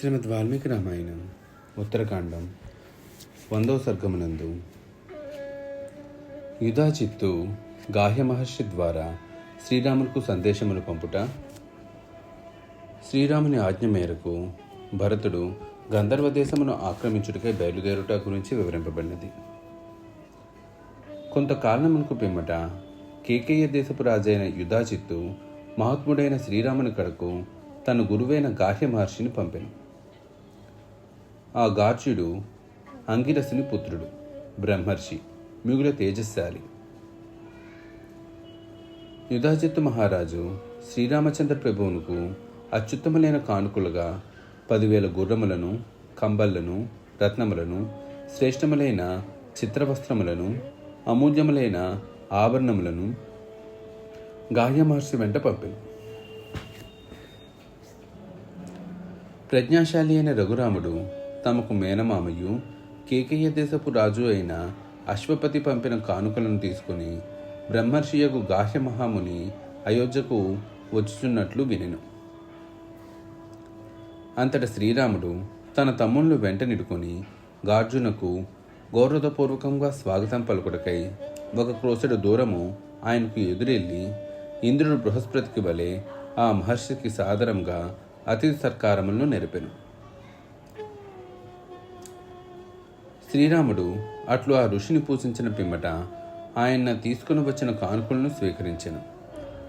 శ్రీమద్ వాల్మీకి రామాయణం ఉత్తరకాండం వందో సర్గమునందు. యుధాచిత్తు గాహ్య మహర్షి ద్వారా శ్రీరాములకు సందేశములు పంపుట శ్రీరాముని ఆజ్ఞ మేరకు భరతుడు గంధర్వ దేశమును ఆక్రమించుటకై బయలుదేరుట గురించి వివరింపబడినది. కొంతకాలమునకు పిమ్మట కేకేయ దేశపు రాజైన యుధాచిత్తు మహాత్ముడైన శ్రీరాముని కడకు తన గురువైన గాహ్య మహర్షిని పంపెను. ఆ గార్చుడు అంగిరసుని పుత్రుడు బ్రహ్మర్షి మిగుల తేజస్శాలి. యుధాజిత్తు మహారాజు శ్రీరామచంద్ర ప్రభువునకు అత్యుత్తములైన కానుకలుగా పదివేల గుర్రములను కంబళ్ళను రత్నములను శ్రేష్టములైన చిత్రవస్త్రములను అమూల్యములైన ఆభరణములను గాహ్య మహర్షి వెంట పంపెను. ప్రజ్ఞాశాలి అయిన రఘురాముడు తమకు మేనమామయు కేకయ్య దేశపు రాజు అయిన అశ్వపతి పంపిన కానుకలను తీసుకుని బ్రహ్మర్షియకు గాహ్య మహాముని అయోధ్యకు వచ్చుచున్నట్లు వినెను. అంతట శ్రీరాముడు తన తమ్ముళ్ళు వెంటనిడుకొని గార్జునకు గౌరవపూర్వకంగా స్వాగతం పలుకుటకై ఒక క్రోసెడు దూరము ఆయనకు ఎదురెళ్ళి ఇంద్రుడు బృహస్పతికి వలె ఆ మహర్షికి సాదరంగా అతిథి సత్కారములను నెరిపెను. శ్రీరాముడు అట్లు ఆ ఋషిని పూజించిన పిమ్మట ఆయన తీసుకుని వచ్చిన కానుకలను స్వీకరించెను.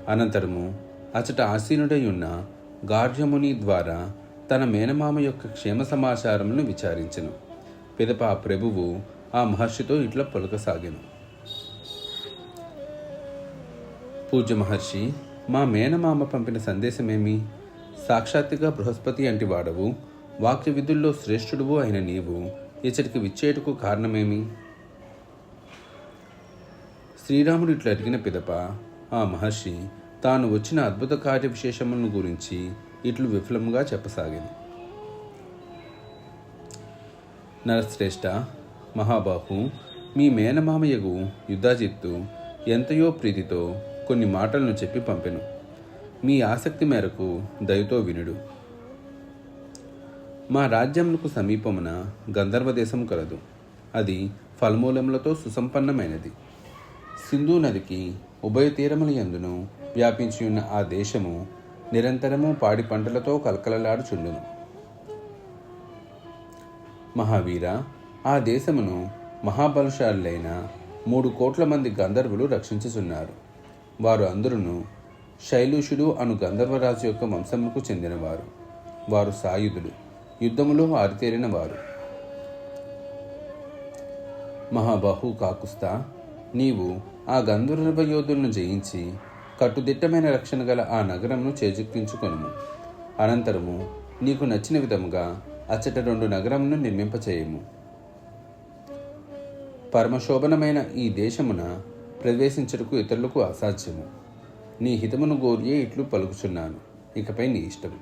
అనంతరము అచట ఆసీనుడై ఉన్న గార్జముని ద్వారా తన మేనమామ యొక్క క్షేమ సమాచారమును విచారించెను. పిదప ఆ ప్రభువు ఆ మహర్షితో ఇట్లా పలుకసాగెను. పూజ్య మహర్షి మా మేనమామ పంపిన సందేశమేమి? సాక్షాత్తుగా బృహస్పతి అంటి వాడవు వాక్య విధుల్లో శ్రేష్ఠుడువు అయిన నీవు ఇచ్చటికి విచ్చేటుకు కారణమేమి? శ్రీరాముడు ఇట్లా అడిగిన పిదప ఆ మహర్షి తాను వచ్చిన అద్భుత కార్య విశేషములను గురించి ఇట్లు విఫలముగా చెప్పసాగింది. నరశ్రేష్ఠ మహాబాహు మీ మేనమామయ్యకు యుద్ధాజిత్తు ఎంతయో ప్రీతితో కొన్ని మాటలను చెప్పి పంపెను. మీ ఆసక్తి మేరకు దయతో వినుడు. మా రాజ్యములకు సమీపమున గంధర్వ దేశం కలదు. అది ఫలమూలములతో సుసంపన్నమైనది. సింధు నదికి ఉభయ తీరముల యందును వ్యాపించి ఉన్న ఆ దేశము నిరంతరము పాడి పంటలతో కలకలలాడుచుండును. మహావీర ఆ దేశమును మహాబలశాలులైన మూడు కోట్ల మంది గంధర్వులు రక్షించుచున్నారు. వారు అందరును శైలుషుడు అను గంధర్వరాజు యొక్క వంశముకు చెందినవారు. వారు సాయుధులు. యుద్ధములో ఆరితేరిన వారు. మహాబాహు కాకుస్తా నీవు ఆ గంధర్వ యోధులను జయించి కట్టుదిట్టమైన రక్షణ గల ఆ నగరంను చేజిక్కించుకొనుము. అనంతరము నీకు నచ్చిన విధముగా అచ్చట రెండు నగరమును నిర్మింపచేయము. పరమశోభనమైన ఈ దేశమున ప్రవేశించుటకు ఇతరులకు అసాధ్యము. నీ హితమును గోరియే ఇట్లు పలుకుచున్నాను. ఇకపై నీ ఇష్టం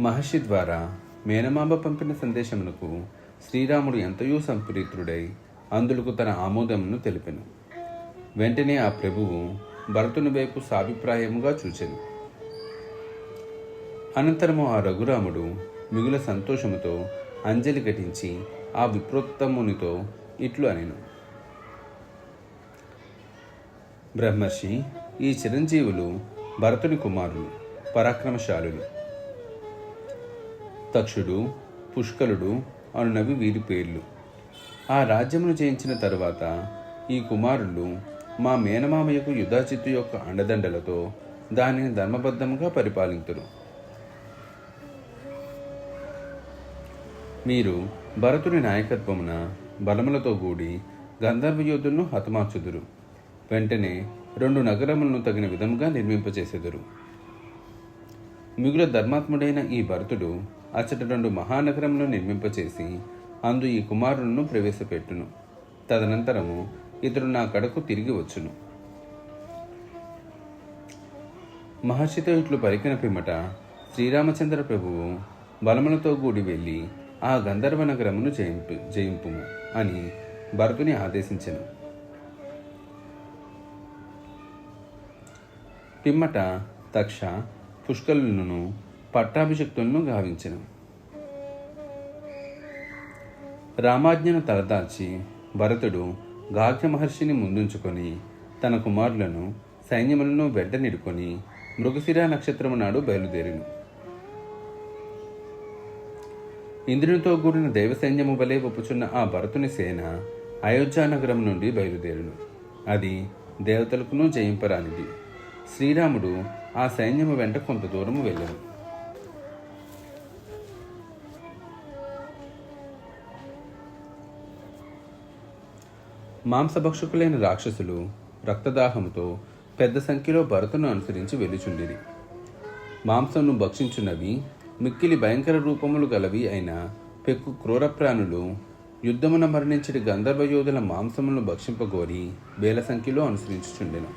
మహర్షి ద్వారా మేనమాంబ పంపిన సందేశమునకు శ్రీరాముడు ఎంతయో సంప్రీతుడై అందులకు తన ఆమోదమును తెలిపెను. వెంటనే ఆ ప్రభువు భరతుని వైపు సాభిప్రాయముగా చూచెను. అనంతరము ఆ రఘురాముడు మిగుల సంతోషముతో అంజలి ఘటించి ఆ విప్రోత్తమునితో ఇట్లు అనెను. బ్రహ్మర్షి ఈ చిరంజీవులు భరతుని కుమారులు పరాక్రమశాలులు. తక్షుడు పుష్కలుడు అనునవి వీరి పేర్లు. ఆ రాజ్యమును జయించిన తరువాత ఈ కుమారులు మా మేనమామయ్యకు యుధాచిత్తు యొక్క అండదండలతో దానిని ధర్మబద్ధముగా పరిపాలింతురు. మీరు భరతుని నాయకత్వమున బలములతో కూడి గంధర్వ యోధులను హతమార్చుదురు. వెంటనే రెండు నగరములను తగిన విధముగా నిర్మింపచేసెదురు. మిగుల ధర్మాత్ముడైన ఈ భరతుడు అచ్చట రెండు మహానగరములను నిర్మింపచేసి అందు ఈ కుమారులను ప్రవేశపెట్టును. తదనంతరము ఇతడు నా కడకు తిరిగి వచ్చును. మహర్షితో ఇట్లు పలికిన పిమ్మట శ్రీరామచంద్ర ప్రభువు బలములతో కూడి వెళ్ళి ఆ గంధర్వ నగరమును జయింపు జయింపుము అని భరతుని ఆదేశించను. పిమ్మట తక్ష పుష్కలను పట్టాభిషక్తులను గావించను. రామాజ్ఞను తలదాల్చి భరతుడు గాఖ్య మహర్షిని ముందుంచుకొని తన కుమారులను సైన్యములను వెంటనిడుకొని మృగశిర నక్షత్రము నాడు బయలుదేరిను. ఇంద్రునితో కూడిన దైవ సైన్యము వలె ఒప్పుచున్న ఆ భరతుని సేన అయోధ్యానగరం నుండి బయలుదేరును. అది దేవతలకును జయింపరానిది. శ్రీరాముడు ఆ సైన్యము వెంట కొంత దూరము వెళ్ళాను. మాంసభక్షకులైన రాక్షసులు రక్తదాహముతో పెద్ద సంఖ్యలో భరతను అనుసరించి వెలుచుండిరి మాంసంను భక్షించున్నవి మిక్కిలి భయంకర రూపములు గలవి అయిన పెక్కు క్రూర ప్రాణులు యుద్ధమున మరణించిన గంధర్వ యోధుల మాంసములను భక్షింపగోరి వేల సంఖ్యలో అనుసరించుచుండెను.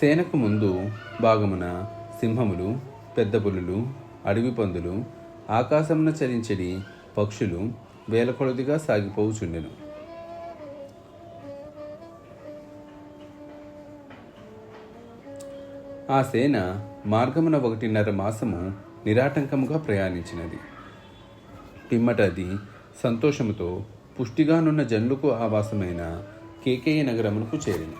సేనకు ముందు భాగమున సింహములు పెద్ద పులులు అడవి పందులు ఆకాశమున చరించడి పక్షులు వేల కొలదిగా సాగిపోవుచుండెను ఆ సేన మార్గమున ఒకటిన్నర మాసము నిరాటంకముగా ప్రయాణించినది. పిమ్మట అది సంతోషముతో పుష్టిగానున్న జన్లుకు ఆవాసమైన కేకేయ నగరమునకు చేరింది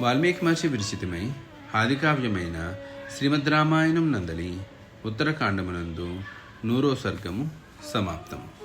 వాల్మీకి మహర్షి విరచితమై ఆదికావ్యమైన శ్రీమద్ రామాయణం నందలి ఉత్తరకాండమునందు నూరో సర్గము సమాప్తము.